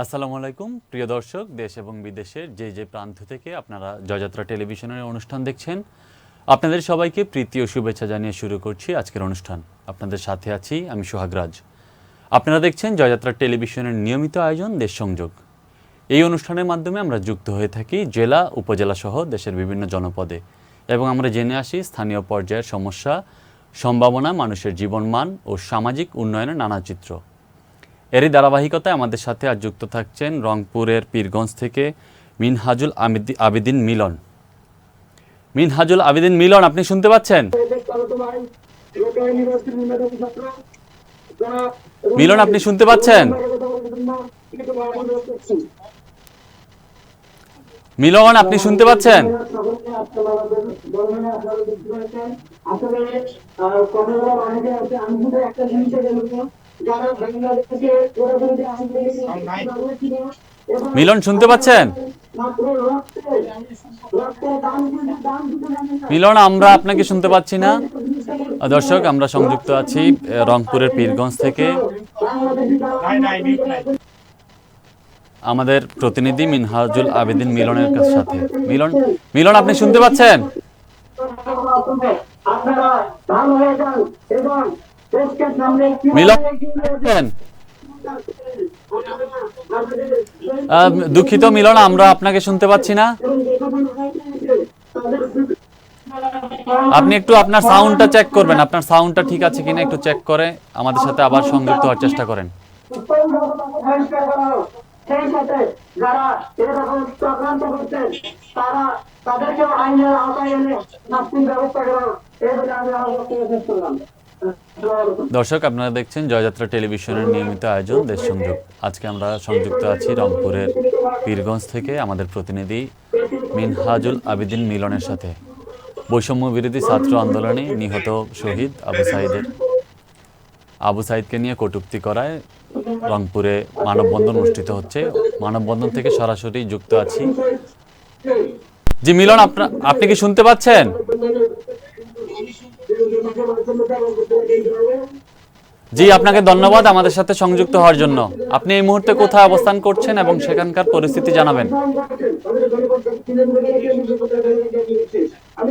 আসসালামু আলাইকুম, প্রিয় দর্শক, দেশ এবং বিদেশের যে যে প্রান্ত থেকে আপনারা জয়যাত্রা টেলিভিশনের অনুষ্ঠান দেখছেন, আপনাদের সবাইকে প্রীতি ও শুভেচ্ছা জানিয়ে শুরু করছি আজকের অনুষ্ঠান। আপনাদের সাথে আছি আমি সোহাগরাজ। আপনারা দেখছেন জয়যাত্রা টেলিভিশনের নিয়মিত আয়োজন দেশ সংযোগ। এই অনুষ্ঠানের মাধ্যমে আমরা যুক্ত হয়ে থাকি জেলা, উপজেলা সহ দেশের বিভিন্ন জনপদে এবং আমরা জেনে আসি স্থানীয় পর্যায়ের সমস্যা, সম্ভাবনা, মানুষের জীবনমান ও সামাজিক উন্নয়নের নানা চিত্র। এরই ধারাবাহিকতায় আমাদের সাথে আজ যুক্ত থাকছেন রংপুরের পীরগঞ্জ থেকে মিনহাজুল আবেদিন মিলন। মিনহাজুল আবেদিন মিলন, আপনি শুনতে পাচ্ছেন? মিলন, আপনি শুনতে পাচ্ছেন? মিলন, আপনি শুনতে পাচ্ছেন? আসলে আছে, আমি মিলন শুনতে পাচ্ছেন। মিলন আমরা আপনাকে শুনতে পাচ্ছি না। দর্শক আমরা সংযুক্ত আছি রংপুরের পীরগঞ্জ থেকে। আমাদের প্রতিনিধি মিনহাজুল আবেদিন মিলনের সাথে। মিলন মিলন আপনি শুনতে পাচ্ছেন? আপনারা ভালো হয়ে যান এবং মিলন দুঃখিত মিলন, আমরা আপনাকে শুনতে পাচ্ছি না। আপনি একটু আপনার সাউন্ডটা চেক করবেন। আপনার সাউন্ডটা ঠিক আছে কিনা একটু চেক করে আমাদের সাথে আবার সংযুক্ত হওয়ার চেষ্টা করেন। তারা আইনের আওতায় এনে ব্যবস্থা এই বলে আমি আমার করলাম। দর্শক, আপনারা দেখছেন জয়যাত্রা টেলিভিশনের নিয়মিত আয়োজন দেশ সংযোগ। আজকে আমরা সংযুক্ত আছি রংপুরের পীরগঞ্জ থেকে আমাদের প্রতিনিধি মিনহাজুল আবিদিন মিলনের সাথে। বৈষম্য বিরোধী ছাত্র আন্দোলনে নিহত শহীদ আবু সাইদের। আবু সাইদকে নিয়ে কটুক্তি করায় রংপুরে মানববন্ধন অনুষ্ঠিত হচ্ছে। মানববন্ধন থেকে সরাসরি যুক্ত আছি। জি, মিলন, আপনা আপনি কি শুনতে পাচ্ছেন? জি, আপনাকে ধন্যবাদ আমাদের সাথে সংযুক্ত হওয়ার জন্য। আপনি এই মুহূর্তে কোথায় অবস্থান করছেন এবং সেখানকার পরিস্থিতি জানাবেন। আমি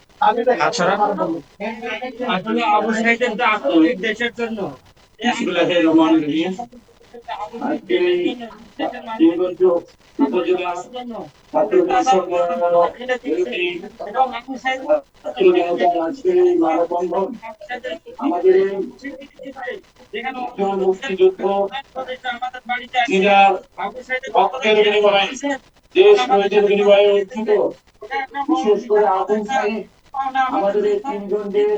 বিন্দু আসলে অবশ্যই কিন্তু আধুনিক দেশের জন্য বিসমিল্লাহির রহমানির রহিম। আজকে এই উপজেলা ছাত্র পরিষদ বিরোধী ছাত্র জনতার আজকের এই মানববন্ধন আমাদের মুক্তিযুদ্ধ রক্তের বিনিময়ে দেশ বিনিময়ে অর্জিত বিশেষ করে আবুল সাহিদ আমাদের এই তিনজনদের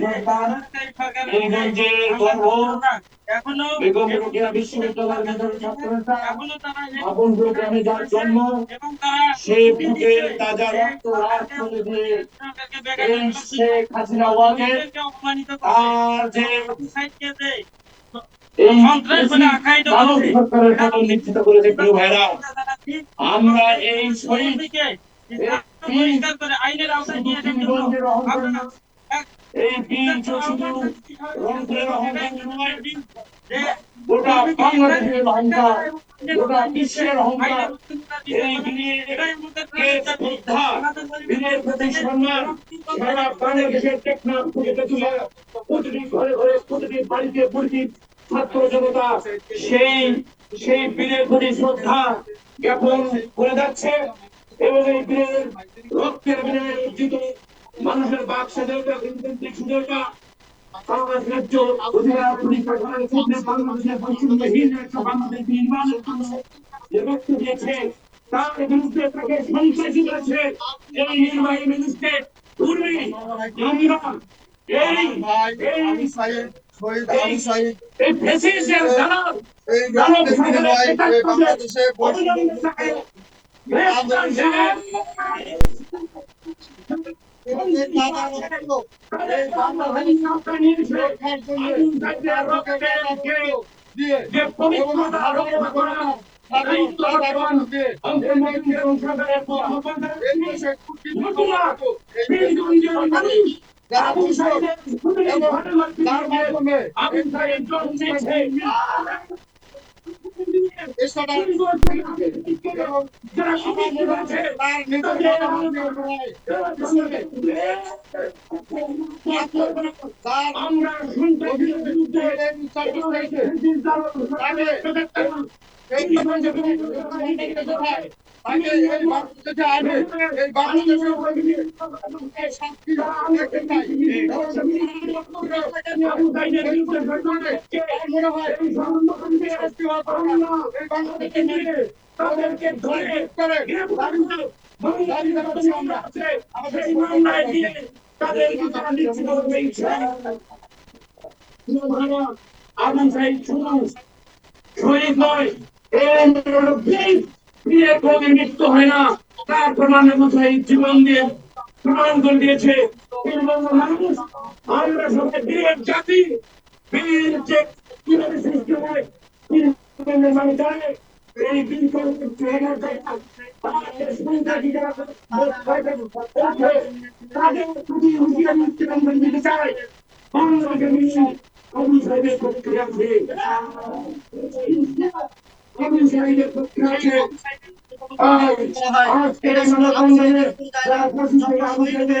সন্তান গর্ব বেগম রোকেয়া বিশ্ববিদ্যালয়ের মেধাবী ছাত্রনেতা আপন গ্রামে যার জন্ম এবং তারা তাজা রক্ত রাত করে দিয়ে শেখ হাসিনা ওয়াকে তার যে সাইডকে দেয় এই সন্ত্রাস বলে আখ্যায়িত মানব করছে। সরকারের পতন নিশ্চিত করেছে প্রিয় ভাইরা? তারা ঠিক আমরা এই শহীদ বাড়িতে ছাত্র জনতা সেই সেই বীরের প্রতি শ্রদ্ধা জ্ঞাপন করে যাচ্ছে এবং এই বীরের রক্তের বিনিময়ে অর্জিত মানুষের বাক স্বাধীনতা গণতান্ত্রিক দিয়েছে তার বিরুদ্ধে তাকে সন্ত্রাসী করেছে এই নির্বাহী ম্যাজিস্ট্রেট পূর্বে আমরা এই এই এই যে পবিত্রতা রক্ষা করা দায়িত্ব আমরা আমরা তাদের শুধু শহীদ নয় এই বীর বীরের কোনো মৃত্যু হয় না তার প্রমাণ আবু জীবন দিয়ে প্রমাণ করে দিয়েছে মানুষ আমরা সবাই বীরের জাতি বীর যে কীভাবে সৃষ্টি হয় মানুষ জানে এই আছে আবু সাহেবের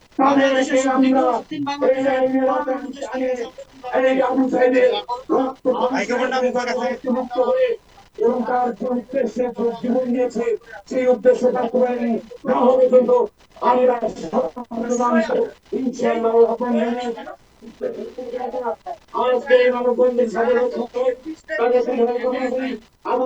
এবং তার যে উদ্দেশ্যে জীবন দিয়েছে সেই উদ্দেশ্য বাস্তবায়নে না হবে কিন্তু আমরা ইনশাআল্লাহ আজকে এই সাধারণ আবু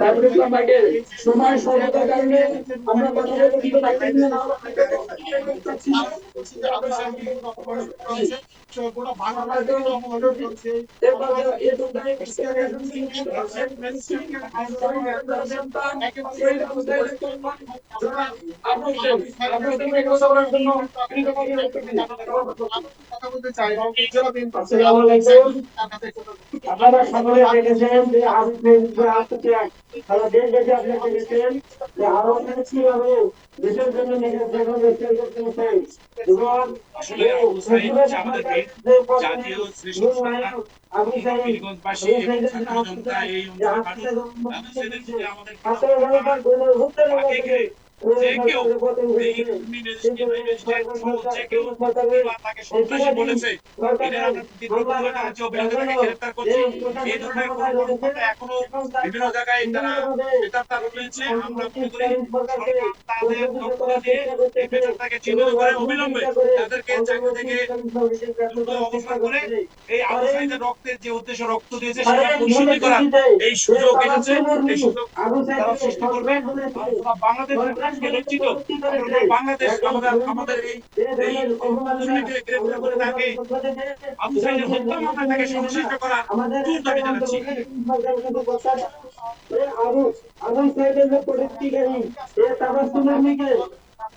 তারপরে ভাইকে সময় স্বল্পতার কারণে আমরা কথা বলতে দিতে পারছি না। আপনারা সকলে দেখেছেন যে আজকে যে আজকে সারা দেশ দেখে আপনাকে দেখেছেন? যে আরও কীভাবে দেশের জন্য নিজের জীবন বিসর্জন করতে সাইদ এবং ছাত্র জনতা এই অঞ্চলের মানুষ আবু সাইদের প্রতি আমাদের ছাত্র জনতার কোনো ভুক্ত তাকে ঘিরে যে কেউ এই ম্যাজিস্ট্রেট ম্যাজিস্ট্রেট যে কেউ তাকে সন্ত্রাসী বলেছে এদের আমরা তীব্রভাবে কার্য গ্রেফতার করছি। এই ধরনের কোনো এখনও বিভিন্ন জায়গায় তারা গ্রেফতার রয়েছে আমরা মনে করি তাদের দক্ষতা দিয়ে এই বেকারটাকে চিহ্নিত করে অবিলম্বে তাদেরকে চাকরি থেকে দ্রুত অবসর করে। এই আবু সাইদের রক্তের যে উদ্দেশ্য রক্ত দিয়েছে সেটা করার এই সুযোগ এসেছে। এই সুযোগ তারা সৃষ্টি করবে। বাংলাদেশ আজকে বাংলাদেশ আমাদের এই এই গ্রেফতার করে তাকে আবু সাইদের হত্যা মামলা তাকে সংশ্লিষ্ট করা জোর দাবি জানাচ্ছি। আবু আবু সাইদের যে পরিস্থিতি এ তাবাসসুমের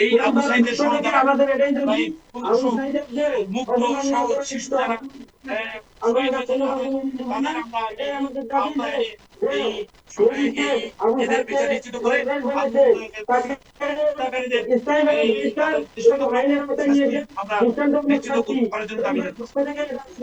এই আবু সাইদের সহ আমাদের এটাই জন্য আবু সাইদের যে মুক্ত সহ শিশু যারা এদের বিচার নিশ্চিত করে আমরা নিশ্চিত করার জন্য দাবি জানাচ্ছি।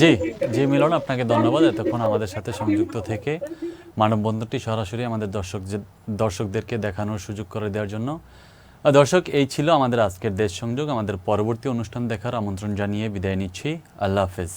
জি জি মিলন, আপনাকে ধন্যবাদ। এতক্ষণ আমাদের সাথে সংযুক্ত থেকে মানববন্ধনটি সরাসরি আমাদের দর্শক দর্শকদেরকে দেখানোর সুযোগ করে দেওয়ার জন্য। দর্শক, এই ছিল আমাদের আজকের দেশ সংযোগ। আমাদের পরবর্তী অনুষ্ঠান দেখার আমন্ত্রণ জানিয়ে বিদায় নিচ্ছি। আল্লাহ হাফেজ।